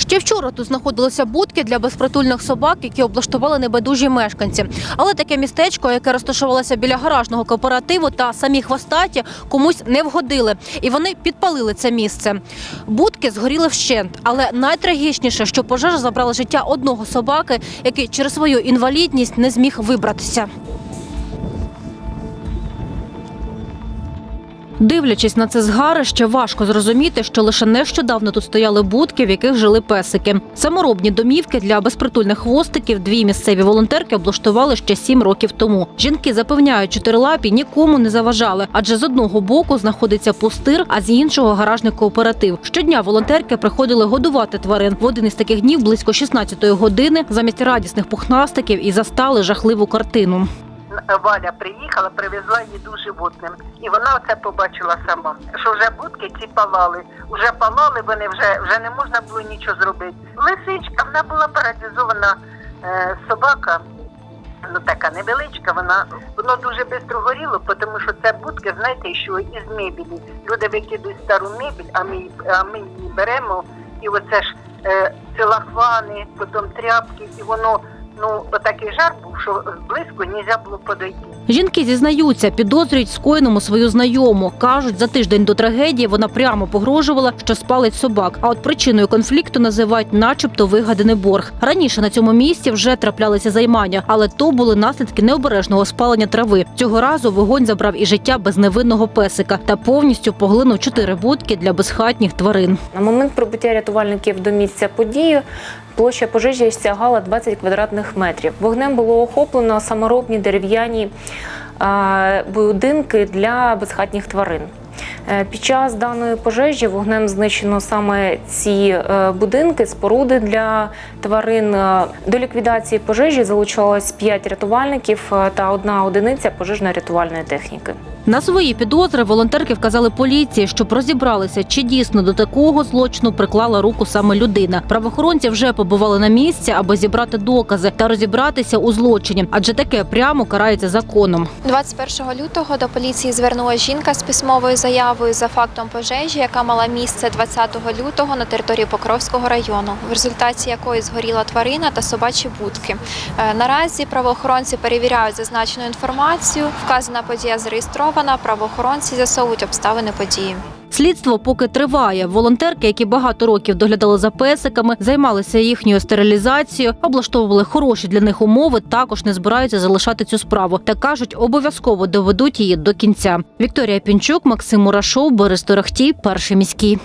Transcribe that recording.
Ще вчора тут знаходилися будки для безпритульних собак, які облаштували небайдужі мешканці. Але таке містечко, яке розташувалося біля гаражного кооперативу та самі хвостаті, комусь не вгодили, і вони підпалили це місце. Будки згоріли вщент, але найтрагічніше, що пожежа забрала життя одного собаки, який через свою інвалідність не зміг вибратися. Дивлячись на це згарище, важко зрозуміти, що лише нещодавно тут стояли будки, в яких жили песики. Саморобні домівки для безпритульних хвостиків дві місцеві волонтерки облаштували ще сім років тому. Жінки запевняють, чотирилапі нікому не заважали, адже з одного боку знаходиться пустир, а з іншого гаражний кооператив. Щодня волонтерки приходили годувати тварин. В один із таких днів близько 16-ї години замість радісних пухнастиків і застали жахливу картину. Валя приїхала, привезла їду животним. І вона оце побачила сама, що вже будки ці палали. Уже палали вони, вже, вже не можна було нічого зробити. Лисичка, вона була паралізована е, собака, ну така невеличка, вона воно дуже швидко горіло, тому що це будки, знаєте, що із мебелі. Люди викидують стару мебель, а ми, а ми її беремо, і оце ж е, целахвани, потім тряпки, і воно. Ну, отакий жар був, що близько не можна було подойти. Жінки зізнаються, підозрюють скоєному свою знайому. кажуть, за тиждень до трагедії вона прямо погрожувала, що спалить собак. А от причиною конфлікту називають, начебто, вигаданий борг. Раніше на цьому місці вже траплялися займання, але то були наслідки необережного спалення трави. Цього разу вогонь забрав і життя безневинного песика та повністю поглинув чотири будки для безхатніх тварин. На момент прибуття рятувальників до місця події площа пожежі сягала 20 квадратних метрів. Вогнем було охоплено саморобні дерев'яні будинки для безхатніх тварин. Е, Під час даної пожежі вогнем знищено саме ці е, будинки, споруди для тварин. Е, До ліквідації пожежі залучалось 5 рятувальників та одна одиниця пожежно-рятувальної техніки. На свої підозри волонтерки вказали поліції, щоб розібралися, чи дійсно до такого злочину приклала руку саме людина. Правоохоронці вже побували на місці, аби зібрати докази та розібратися у злочині, адже таке прямо карається законом. 21 лютого до поліції звернулася жінка з письмовою заявою за фактом пожежі, яка мала місце 20 лютого на території Покровського району, в результаті якої згоріла тварина та собачі будки. Е, Наразі правоохоронці перевіряють зазначену інформацію. Вказана подія зареєстрована. Правоохоронці з'ясовують обставини події. Слідство поки триває. Волонтерки, які багато років доглядали за песиками, займалися їхньою стерилізацією, облаштовували хороші для них умови. Також не збираються залишати цю справу та кажуть, обов'язково доведуть її до кінця. Вікторія Пінчук, Максим Мурашов, Борис Торохтій, перший міський.